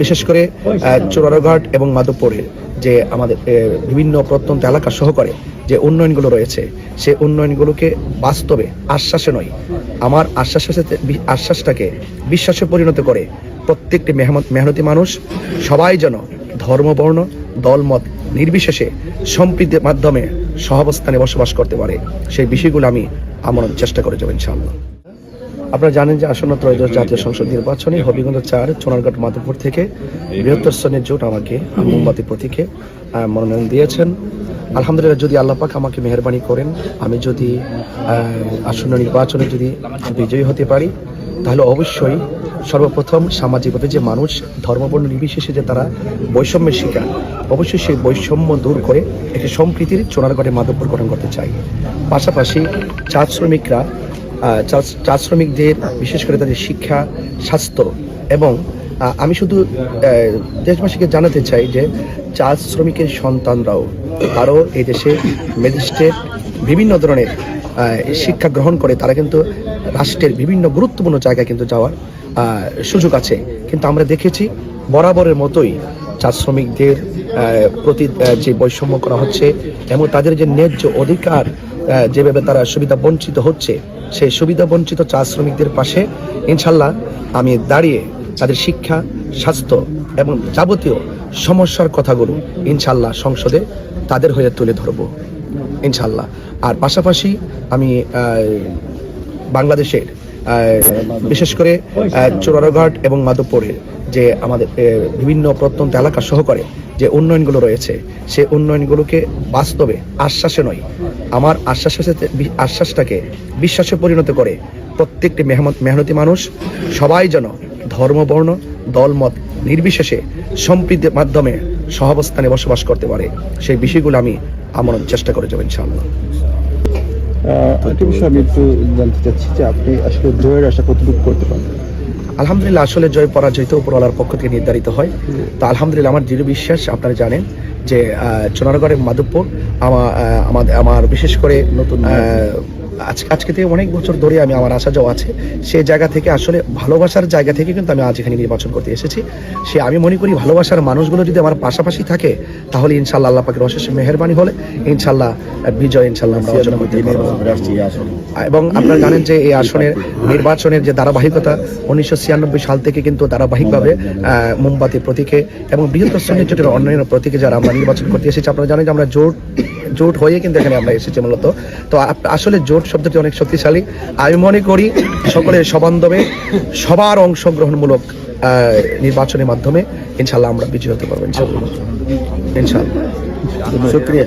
বিশেষ করে চোরারঘাট এবং মাধবপুরে যে আমাদের বিভিন্ন প্রত্যন্ত এলাকা সহকারে যে উন্নয়নগুলো রয়েছে সেই উন্নয়নগুলোকে বাস্তবে আশ্বাসে নয়, আমার আশ্বাস, আশ্বাসটাকে বিশ্বাসে পরিণত করে প্রত্যেকটি মেহনত মেহনতি মানুষ সবাই যেন ধর্মবর্ণ, দলমত নির্বিশেষে সম্প্রীতির মাধ্যমে সহাবস্থানে বসবাস করতে পারে, সেই বিষয়গুলো আমি আমার চেষ্টা করে যাব ইনশাআল্লাহ। আপনারা জানেন যে আসন্ন ত্রয়োদশ জাতীয় সংসদ নির্বাচনে হবিগঞ্জ চার সোনারঘাট মাধবপুর থেকে বৃহত্তর শ্রেণির জোট আমাকে মোমবাতি প্রতীকে মনোনয়ন দিয়েছেন। আলহামদুলিল্লাহ যদি আল্লাপাক আমাকে মেহরবানি করেন আমি যদি আসন্ন নির্বাচনে যদি বিজয়ী হতে পারি তাহলে অবশ্যই সর্বপ্রথম সামাজিকভাবে যে মানুষ ধর্মবর্ণ নির্বিশেষে যে তারা বৈষম্যের শিকার অবশ্যই সেই বৈষম্য দূর করে একটি সম্প্রীতির চোনারগড়ে মাধবপুর গঠন করতে চাই। পাশাপাশি চা শ্রমিকরা চা- শ্রমিকদের বিশেষ করে তাদের শিক্ষা, স্বাস্থ্য এবং আমি শুধু দেশবাসীকে জানাতে চাই যে চা শ্রমিকের সন্তানরাও তারও এই দেশে ম্যাজিস্ট্রেট, বিভিন্ন ধরনের শিক্ষা গ্রহণ করে, তারা কিন্তু রাষ্ট্রের বিভিন্ন গুরুত্বপূর্ণ জায়গায় কিন্তু যাওয়ার সুযোগ আছে। কিন্তু আমরা দেখেছি বরাবরের মতোই চা শ্রমিকদের প্রতি যে বৈষম্য করা হচ্ছে, এবং তাদের যে ন্যায্য অধিকার যেভাবে তারা সুবিধা বঞ্চিত হচ্ছে, সেই সুবিধা বঞ্চিত চা শ্রমিকদের পাশে ইনশাল্লাহ আমি দাঁড়িয়ে তাদের শিক্ষা, স্বাস্থ্য এবং যাবতীয় সমস্যার কথাগুলো ইনশাল্লাহ সংসদে তাদের হয়ে তুলে ধরব ইনশাল্লাহ আর পাশাপাশি আমি বাংলাদেশের বিশেষ করে চোরারঘাট এবং মাধবপুরে যে আমাদের বিভিন্ন প্রত্যন্ত এলাকা সহকারে যে উন্নয়নগুলো রয়েছে, সে উন্নয়নগুলোকে বাস্তবে আশ্বাসে নয়, আমার আশ্বাস আশ্বাসটাকে বিশ্বাসে পরিণত করে প্রত্যেকটি মেহনত মানুষ সবাই যেন ধর্মবর্ণ, দলমত নির্বিশেষে সম্প্রীতির মাধ্যমে সহাবস্থানে বসবাস করতে পারে, সেই বিষয়গুলো আমি আমার চেষ্টা করে যাব ইনশাআল্লাহ। একটা বিষয় আমি একটু জানতে চাচ্ছি যে আপনি আসলে জয়ের আশা কতটুকু করতে পারেন? আলহামদুলিল্লাহ আসলে জয় পরাজয় তো উপরওয়ালার পক্ষ থেকে নির্ধারিত হয়। তো আলহামদুলিল্লাহ আমার দৃঢ় বিশ্বাস আপনারা জানেন যে চুনারগড়ের মাধবপুর আমার আমার বিশেষ করে নতুন আহ, আজ- আজকে থেকে অনেক বছর ধরে আমি আমার আসা যাওয়া আছে। সেই জায়গা থেকে আসলে ভালোবাসার জায়গা থেকে কিন্তু আমি আজ এখানে নির্বাচন করতে এসেছি। সে আমি মনে করি ভালোবাসার মানুষগুলো যদি আমার পাশাপাশি থাকে তাহলে ইনশাল্লাহ আল্লাহ পাকের অশেষ মেহরবানি হলে ইনশাল্লাহ বিজয় ইনশাল্লাহ আমরা অর্জন করতে এবং আপনারা জানেন যে এই আসনের নির্বাচনের যে ধারাবাহিকতা উনিশশো ছিয়ানব্বই সাল থেকে কিন্তু ধারাবাহিকভাবে মোমবাতি প্রতীকে এবং বৃহত্তর শ্রেণির জোটের অন্যান্য প্রতীকে যারা আমরা নির্বাচন করতে এসেছি আপনারা জানেন যে আমরা জোট জোট হয়ে কিন্তু এখানে আমরা এসেছি মূলত। তো আসলে জোট শব্দটি অনেক শক্তিশালী। আমি মনে করি সকলের সবান্ধবে সবার অংশগ্রহণমূলক নির্বাচনের মাধ্যমে ইনশাল্লাহ আমরা বিজয় হতে পারব, ইনশাল্লাহ। ইনশাল্লাহ। শুক্রিয়া।